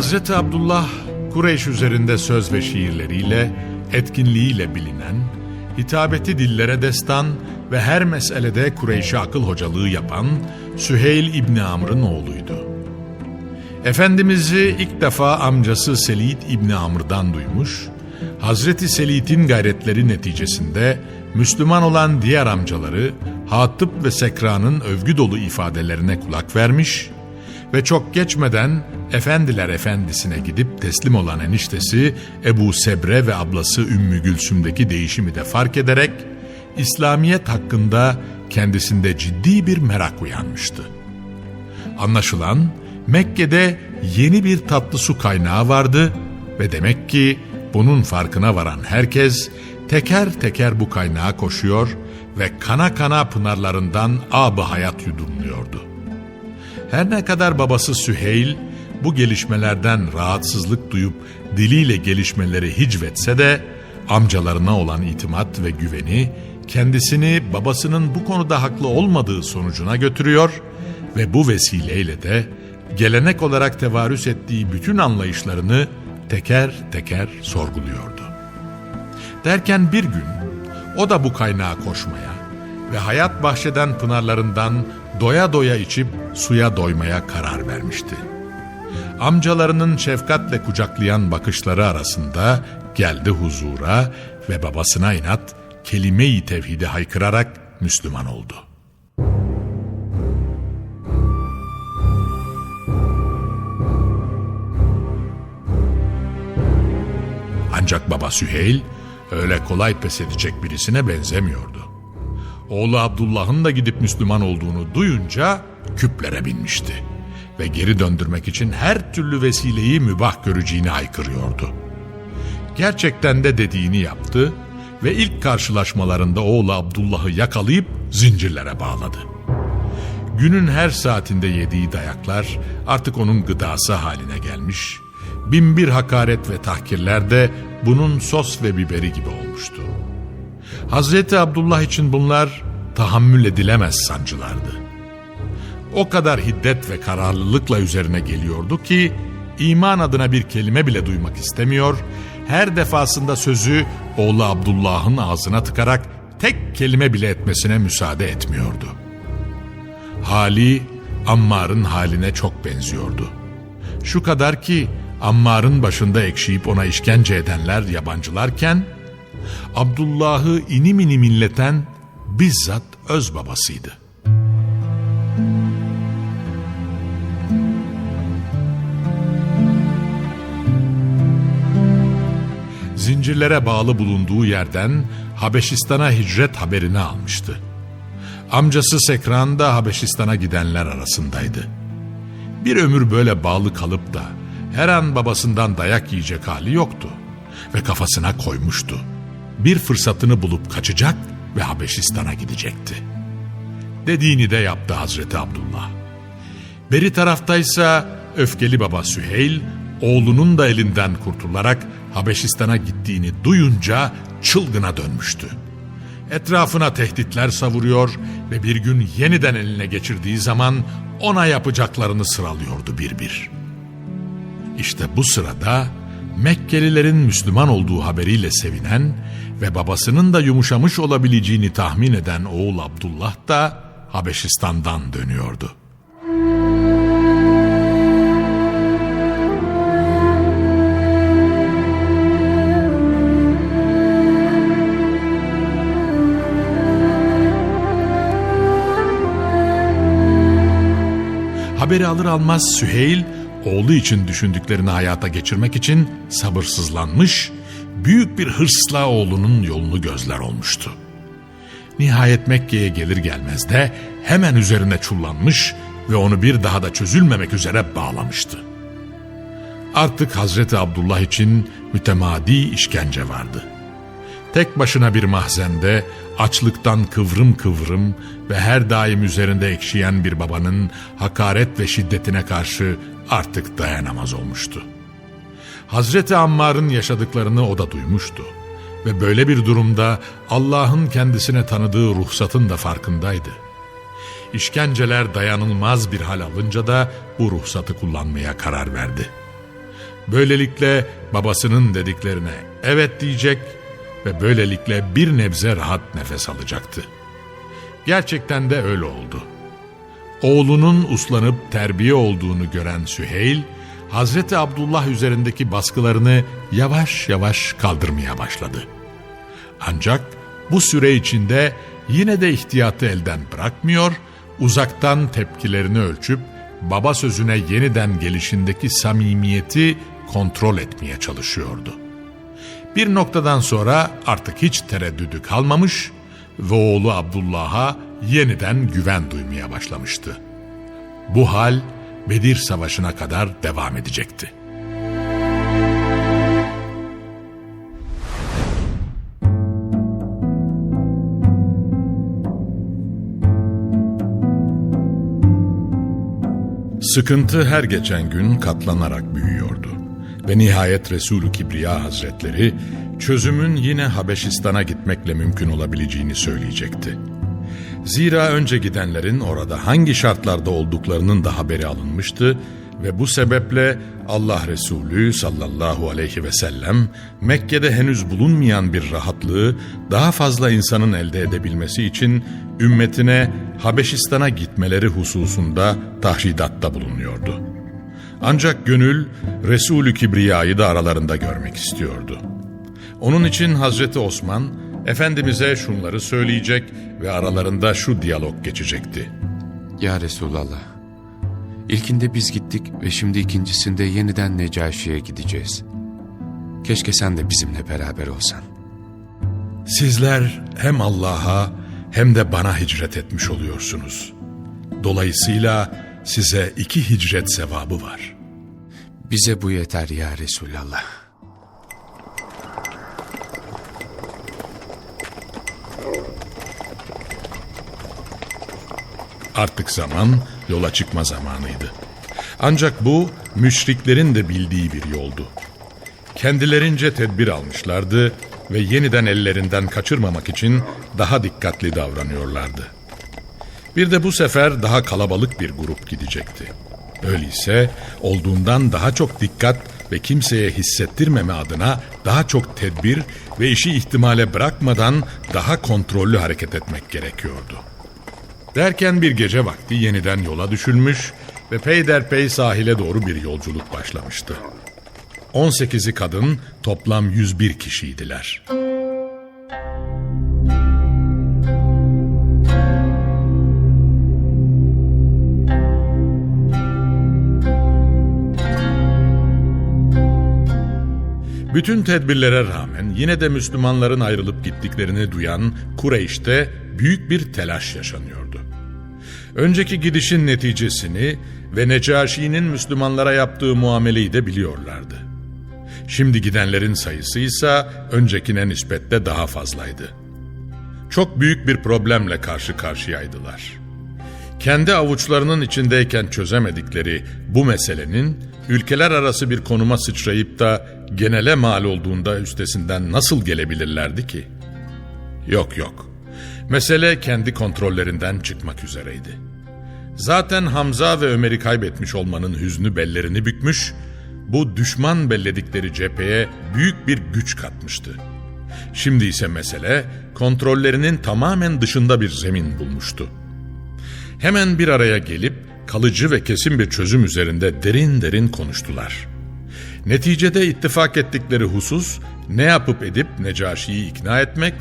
Hazreti Abdullah Kureyş üzerinde söz ve şiirleriyle, etkinliğiyle bilinen, hitabeti dillere destan ve her meselede Kureyş'e akıl hocalığı yapan Süheyl İbni Amr'ın oğluydu. Efendimiz'i ilk defa amcası Selid İbni Amr'dan duymuş, Hazreti Selid'in gayretleri neticesinde Müslüman olan diğer amcaları Hatip ve Sekra'nın övgü dolu ifadelerine kulak vermiş ve çok geçmeden Efendiler Efendisi'ne gidip teslim olan eniştesi Ebu Sebre ve ablası Ümmü Gülsüm'deki değişimi de fark ederek İslamiyet hakkında kendisinde ciddi bir merak uyanmıştı. Anlaşılan Mekke'de yeni bir tatlı su kaynağı vardı ve demek ki bunun farkına varan herkes teker teker bu kaynağa koşuyor ve kana kana pınarlarından ab hayat yudumluyordu. Her ne kadar babası Süheyl bu gelişmelerden rahatsızlık duyup diliyle gelişmeleri hicvetse de amcalarına olan itimat ve güveni kendisini babasının bu konuda haklı olmadığı sonucuna götürüyor ve bu vesileyle de gelenek olarak tevarüs ettiği bütün anlayışlarını teker teker sorguluyordu. Derken bir gün o da bu kaynağa koşmaya ve hayat bahçeden pınarlarından doya doya içip suya doymaya karar vermişti. Amcalarının şefkatle kucaklayan bakışları arasında geldi huzura ve babasına inat kelime-i tevhidi haykırarak Müslüman oldu. Ancak baba Süheyl öyle kolay pes edecek birisine benzemiyordu. Oğlu Abdullah'ın da gidip Müslüman olduğunu duyunca küplere binmişti ve geri döndürmek için her türlü vesileyi mübah göreceğini haykırıyordu. Gerçekten de dediğini yaptı ve ilk karşılaşmalarında oğlu Abdullah'ı yakalayıp zincirlere bağladı. Günün her saatinde yediği dayaklar artık onun gıdası haline gelmiş, binbir hakaret ve tahkirler de bunun sos ve biberi gibi olmuştu. Hazreti Abdullah için bunlar tahammül edilemez sancılardı. O kadar hiddet ve kararlılıkla üzerine geliyordu ki iman adına bir kelime bile duymak istemiyor, her defasında sözü oğlu Abdullah'ın ağzına tıkarak tek kelime bile etmesine müsaade etmiyordu. Hali Ammar'ın haline çok benziyordu. Şu kadar ki Ammar'ın başında ekşiyip ona işkence edenler yabancılarken Abdullah'ı inim inim inleten bizzat öz babasıydı. Zincirlere bağlı bulunduğu yerden Habeşistan'a hicret haberini almıştı. Amcası Sekran da Habeşistan'a gidenler arasındaydı. Bir ömür böyle bağlı kalıp da her an babasından dayak yiyecek hali yoktu ve kafasına koymuştu. Bir fırsatını bulup kaçacak ve Habeşistan'a gidecekti. Dediğini de yaptı Hazreti Abdullah. Beri taraftaysa öfkeli baba Süheyl, oğlunun da elinden kurtularak Habeşistan'a gittiğini duyunca çılgına dönmüştü. Etrafına tehditler savuruyor ve bir gün yeniden eline geçirdiği zaman ona yapacaklarını sıralıyordu bir bir. İşte bu sırada Mekkelilerin Müslüman olduğu haberiyle sevinen ve babasının da yumuşamış olabileceğini tahmin eden oğul Abdullah da Habeşistan'dan dönüyordu. Haberi alır almaz Süheyl, oğlu için düşündüklerini hayata geçirmek için sabırsızlanmış, büyük bir hırsla oğlunun yolunu gözler olmuştu. Nihayet Mekke'ye gelir gelmez de hemen üzerine çullanmış ve onu bir daha da çözülmemek üzere bağlamıştı. Artık Hazreti Abdullah için mütemadi işkence vardı. Tek başına bir mahzende açlıktan kıvrım kıvrım ve her daim üzerinde ekşiyen bir babanın hakaret ve şiddetine karşı artık dayanamaz olmuştu. Hazreti Ammar'ın yaşadıklarını o da duymuştu ve böyle bir durumda Allah'ın kendisine tanıdığı ruhsatın da farkındaydı. İşkenceler dayanılmaz bir hal alınca da bu ruhsatı kullanmaya karar verdi. Böylelikle babasının dediklerine evet diyecek ve böylelikle bir nebze rahat nefes alacaktı. Gerçekten de öyle oldu. Oğlunun uslanıp terbiye olduğunu gören Süheyl, Hazreti Abdullah üzerindeki baskılarını yavaş yavaş kaldırmaya başladı. Ancak bu süre içinde yine de ihtiyatı elden bırakmıyor, uzaktan tepkilerini ölçüp baba sözüne yeniden gelişindeki samimiyeti kontrol etmeye çalışıyordu. Bir noktadan sonra artık hiç tereddüdü kalmamış ve oğlu Abdullah'a yeniden güven duymaya başlamıştı. Bu hal Bedir Savaşı'na kadar devam edecekti. Sıkıntı her geçen gün katlanarak büyüyordu. Ve nihayet Resulü Kibriya Hazretleri çözümün yine Habeşistan'a gitmekle mümkün olabileceğini söyleyecekti. Zira önce gidenlerin orada hangi şartlarda olduklarının da haberi alınmıştı ve bu sebeple Allah Resulü sallallahu aleyhi ve sellem Mekke'de henüz bulunmayan bir rahatlığı daha fazla insanın elde edebilmesi için ümmetine Habeşistan'a gitmeleri hususunda tahridatta bulunuyordu. Ancak gönül Resulü Kibriya'yı da aralarında görmek istiyordu. Onun için Hazreti Osman Efendimiz'e şunları söyleyecek ve aralarında şu diyalog geçecekti. Ya Resulallah, ilkinde biz gittik ve şimdi ikincisinde yeniden Necaşi'ye gideceğiz. Keşke sen de bizimle beraber olsan. Sizler hem Allah'a hem de bana hicret etmiş oluyorsunuz. Dolayısıyla size iki hicret sevabı var. Bize bu yeter ya Resulallah. Artık zaman yola çıkma zamanıydı. Ancak bu müşriklerin de bildiği bir yoldu. Kendilerince tedbir almışlardı ve yeniden ellerinden kaçırmamak için daha dikkatli davranıyorlardı. Bir de bu sefer daha kalabalık bir grup gidecekti. Öyleyse olduğundan daha çok dikkat ve kimseye hissettirmeme adına daha çok tedbir ve işi ihtimale bırakmadan daha kontrollü hareket etmek gerekiyordu. Derken bir gece vakti yeniden yola düşülmüş ve peyderpey sahile doğru bir yolculuk başlamıştı. 18'i kadın toplam 101 kişiydiler. Bütün tedbirlere rağmen yine de Müslümanların ayrılıp gittiklerini duyan Kureyş'te büyük bir telaş yaşanıyordu. Önceki gidişin neticesini ve Necaşi'nin Müslümanlara yaptığı muameleyi de biliyorlardı. Şimdi gidenlerin sayısı ise öncekine nispetle daha fazlaydı. Çok büyük bir problemle karşı karşıyaydılar. Kendi avuçlarının içindeyken çözemedikleri bu meselenin ülkeler arası bir konuma sıçrayıp da genele mal olduğunda üstesinden nasıl gelebilirlerdi ki? Yok yok. Mesele kendi kontrollerinden çıkmak üzereydi. Zaten Hamza ve Ömer'i kaybetmiş olmanın hüznü bellerini bükmüş, bu düşman belledikleri cepheye büyük bir güç katmıştı. Şimdi ise mesele kontrollerinin tamamen dışında bir zemin bulmuştu. Hemen bir araya gelip kalıcı ve kesin bir çözüm üzerinde derin derin konuştular. Neticede ittifak ettikleri husus ne yapıp edip Necaşi'yi ikna etmek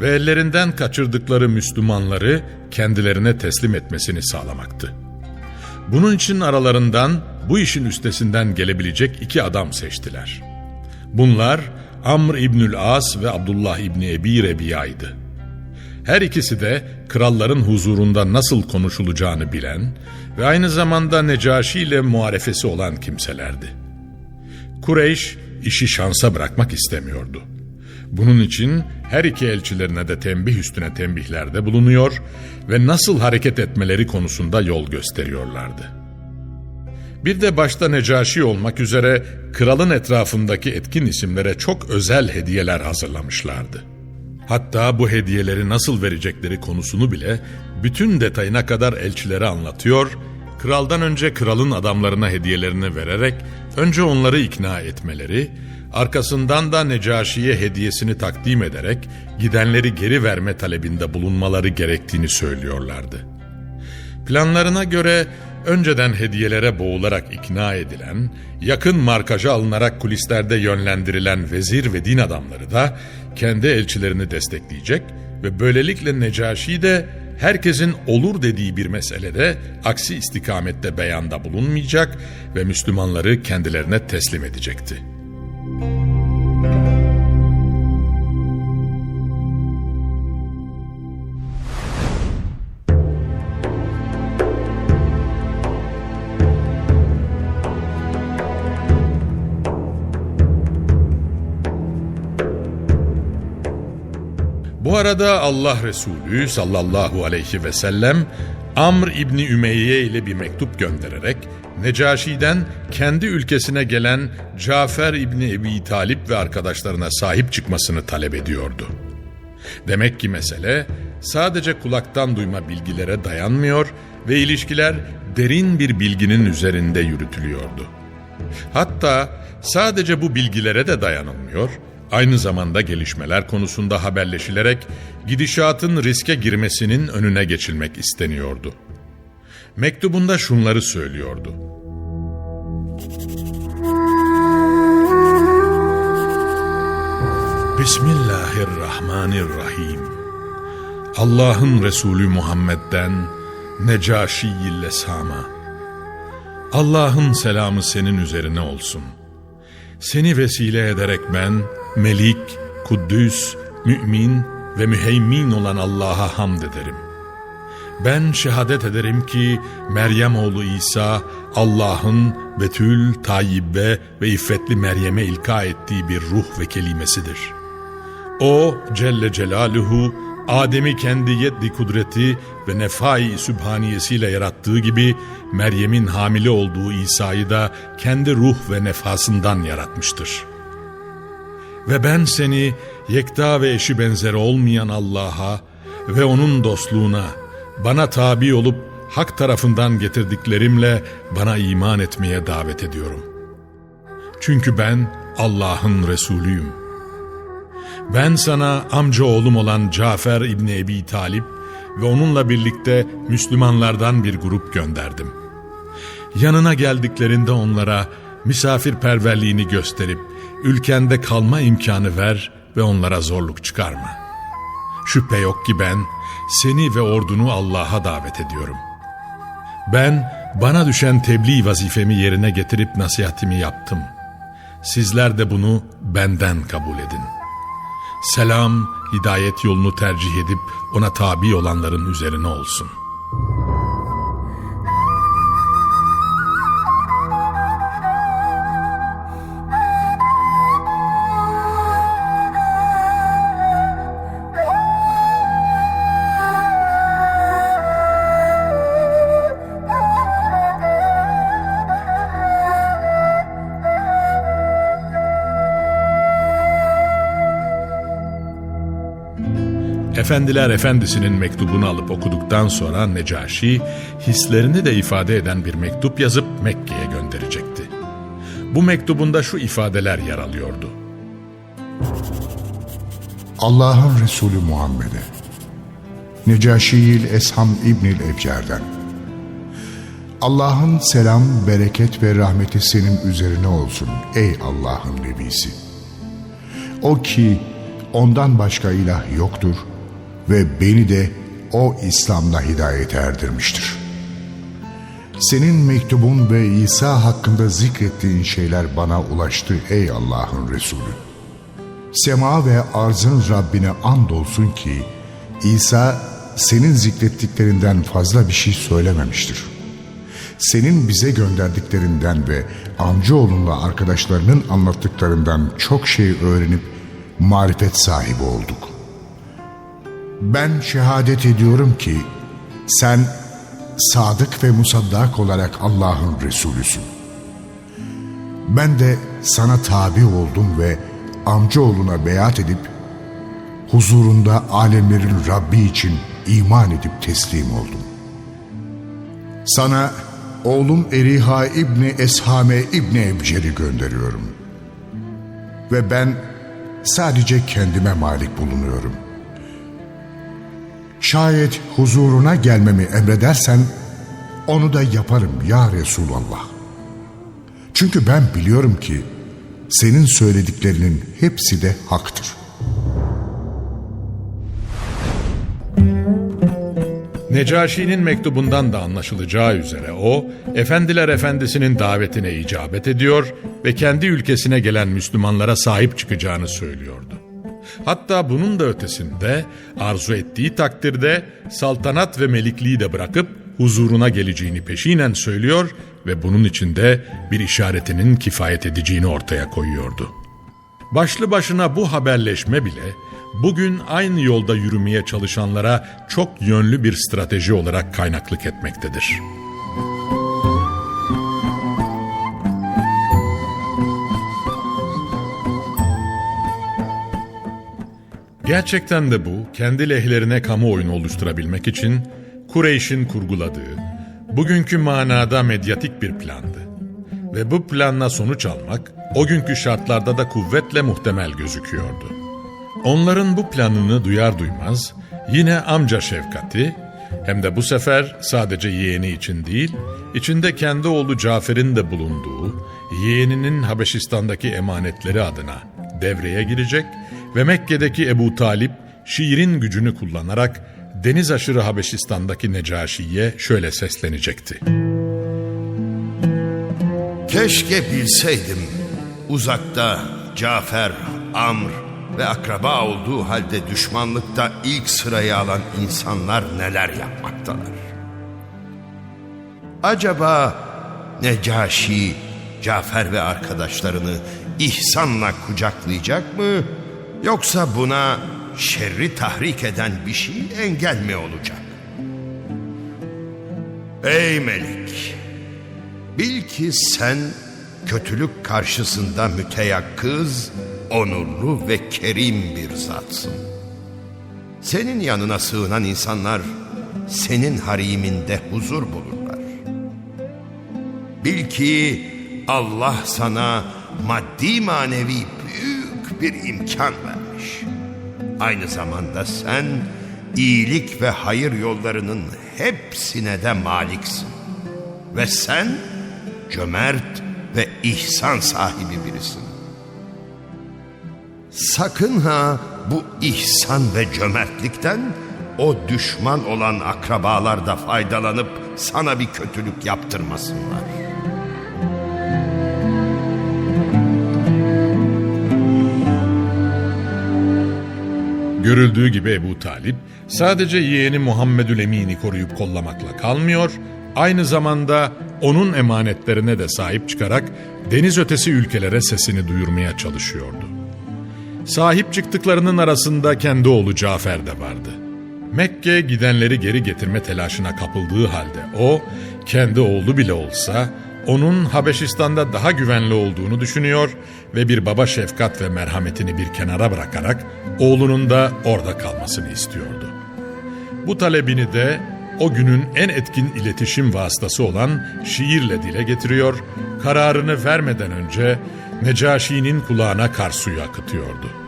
ve ellerinden kaçırdıkları Müslümanları kendilerine teslim etmesini sağlamaktı. Bunun için aralarından bu işin üstesinden gelebilecek iki adam seçtiler. Bunlar Amr İbnül As ve Abdullah İbni Ebi Rebiya'ydı. Her ikisi de kralların huzurunda nasıl konuşulacağını bilen ve aynı zamanda Necaşi ile muharefesi olan kimselerdi. Kureyş işi şansa bırakmak istemiyordu. Bunun için her iki elçilerine de tembih üstüne tembihlerde bulunuyor ve nasıl hareket etmeleri konusunda yol gösteriyorlardı. Bir de başta Necaşi olmak üzere kralın etrafındaki etkin isimlere çok özel hediyeler hazırlamışlardı. Hatta bu hediyeleri nasıl verecekleri konusunu bile bütün detayına kadar elçilere anlatıyor, kraldan önce kralın adamlarına hediyelerini vererek önce onları ikna etmeleri, arkasından da Necaşi'ye hediyesini takdim ederek gidenleri geri verme talebinde bulunmaları gerektiğini söylüyorlardı. Planlarına göre önceden hediyelere boğularak ikna edilen, yakın markaja alınarak kulislerde yönlendirilen vezir ve din adamları da kendi elçilerini destekleyecek ve böylelikle Necaşi de herkesin olur dediği bir meselede aksi istikamette beyanda bulunmayacak ve Müslümanları kendilerine teslim edecekti. Arada Allah Resulü sallallahu aleyhi ve sellem Amr İbni Ümeyye ile bir mektup göndererek Necaşi'den kendi ülkesine gelen Cafer İbni Ebi Talip ve arkadaşlarına sahip çıkmasını talep ediyordu. Demek ki mesele sadece kulaktan duyma bilgilere dayanmıyor ve ilişkiler derin bir bilginin üzerinde yürütülüyordu. Hatta sadece bu bilgilere de dayanılmıyor, aynı zamanda gelişmeler konusunda haberleşilerek gidişatın riske girmesinin önüne geçilmek isteniyordu. Mektubunda şunları söylüyordu. Bismillahirrahmanirrahim. Allah'ın Resulü Muhammed'den Necaşi Lesama. Allah'ın selamı senin üzerine olsun. Seni vesile ederek ben Melik, Kuddüs, Mümin ve Müheymin olan Allah'a hamd ederim. Ben şehadet ederim ki Meryem oğlu İsa Allah'ın Betül, Tayyibbe ve İffetli Meryem'e ilka ettiği bir ruh ve kelimesidir. O Celle Celaluhu Adem'i kendi yetli kudreti ve nefai sübhaniyesiyle yarattığı gibi Meryem'in hamile olduğu İsa'yı da kendi ruh ve nefasından yaratmıştır. Ve ben seni yekta ve eşi benzeri olmayan Allah'a ve onun dostluğuna, bana tabi olup hak tarafından getirdiklerimle bana iman etmeye davet ediyorum. Çünkü ben Allah'ın Resulüyüm. Ben sana amca oğlum olan Cafer İbni Ebi Talip ve onunla birlikte Müslümanlardan bir grup gönderdim. Yanına geldiklerinde onlara misafirperverliğini gösterip ülkende kalma imkanı ver ve onlara zorluk çıkarma. Şüphe yok ki ben seni ve ordunu Allah'a davet ediyorum. Ben bana düşen tebliğ vazifemi yerine getirip nasihatimi yaptım. Sizler de bunu benden kabul edin. Selam, hidayet yolunu tercih edip ona tabi olanların üzerine olsun. Efendiler Efendisi'nin mektubunu alıp okuduktan sonra Necaşi, hislerini de ifade eden bir mektup yazıp Mekke'ye gönderecekti. Bu mektubunda şu ifadeler yer alıyordu. Allah'ın Resulü Muhammed'e Necaşi'il Esham İbnil Ebcer'den Allah'ın selam, bereket ve rahmeti senin üzerine olsun ey Allah'ın Nebisi. O ki ondan başka ilah yoktur ve beni de o İslam'la hidayete erdirmiştir. Senin mektubun ve İsa hakkında zikrettiğin şeyler bana ulaştı ey Allah'ın Resulü. Sema ve arzın Rabbine andolsun ki İsa senin zikrettiklerinden fazla bir şey söylememiştir. Senin bize gönderdiklerinden ve amcaoğlunla arkadaşlarının anlattıklarından çok şey öğrenip marifet sahibi olduk. Ben şehadet ediyorum ki sen sadık ve musaddak olarak Allah'ın Resulüsün. Ben de sana tabi oldum ve amcaoğluna beyat edip huzurunda alemlerin Rabbi için iman edip teslim oldum. Sana oğlum Eriha İbni Eshame İbni Ebcer'i gönderiyorum. Ve ben sadece kendime malik bulunuyorum. Şayet huzuruna gelmemi emredersen onu da yaparım ya Resulallah. Çünkü ben biliyorum ki senin söylediklerinin hepsi de haktır. Necaşi'nin mektubundan da anlaşılacağı üzere o, Efendiler Efendisi'nin davetine icabet ediyor ve kendi ülkesine gelen Müslümanlara sahip çıkacağını söylüyordu. Hatta bunun da ötesinde arzu ettiği takdirde saltanat ve melikliği de bırakıp huzuruna geleceğini peşinen söylüyor ve bunun içinde bir işaretinin kifayet edeceğini ortaya koyuyordu. Başlı başına bu haberleşme bile bugün aynı yolda yürümeye çalışanlara çok yönlü bir strateji olarak kaynaklık etmektedir. Gerçekten de bu kendi lehlerine kamuoyunu oluşturabilmek için Kureyş'in kurguladığı, bugünkü manada medyatik bir plandı. Ve bu planla sonuç almak o günkü şartlarda da kuvvetle muhtemel gözüküyordu. Onların bu planını duyar duymaz yine amca şefkati hem de bu sefer sadece yeğeni için değil, içinde kendi oğlu Cafer'in de bulunduğu yeğeninin Habeşistan'daki emanetleri adına devreye girecek Mekke'deki Ebu Talip şiirin gücünü kullanarak deniz aşırı Habeşistan'daki Necaşi'ye şöyle seslenecekti. Keşke bilseydim uzakta Cafer, Amr ve akraba olduğu halde düşmanlıkta ilk sırayı alan insanlar neler yapmaktalar. Acaba Necaşi, Cafer ve arkadaşlarını ihsanla kucaklayacak mı? Yoksa buna şerri tahrik eden bir şey engel mi olacak? Ey Melik! Bil ki sen kötülük karşısında müteyakkız, onurlu ve kerim bir zatsın. Senin yanına sığınan insanlar senin hariminde huzur bulurlar. Bil ki Allah sana maddi manevi bir imkan vermiş. Aynı zamanda sen iyilik ve hayır yollarının hepsine de maliksin. Ve sen cömert ve ihsan sahibi birisin. Sakın ha bu ihsan ve cömertlikten o düşman olan akrabalar da faydalanıp sana bir kötülük yaptırmasınlar. Görüldüğü gibi Ebu Talip sadece yeğeni Muhammedül Emin'i koruyup kollamakla kalmıyor, aynı zamanda onun emanetlerine de sahip çıkarak deniz ötesi ülkelere sesini duyurmaya çalışıyordu. Sahip çıktıklarının arasında kendi oğlu Cafer de vardı. Mekke gidenleri geri getirme telaşına kapıldığı halde o, kendi oğlu bile olsa onun Habeşistan'da daha güvenli olduğunu düşünüyor ve bir baba şefkat ve merhametini bir kenara bırakarak oğlunun da orada kalmasını istiyordu. Bu talebini de o günün en etkin iletişim vasıtası olan şiirle dile getiriyor, kararını vermeden önce Necaşi'nin kulağına kar suyu akıtıyordu.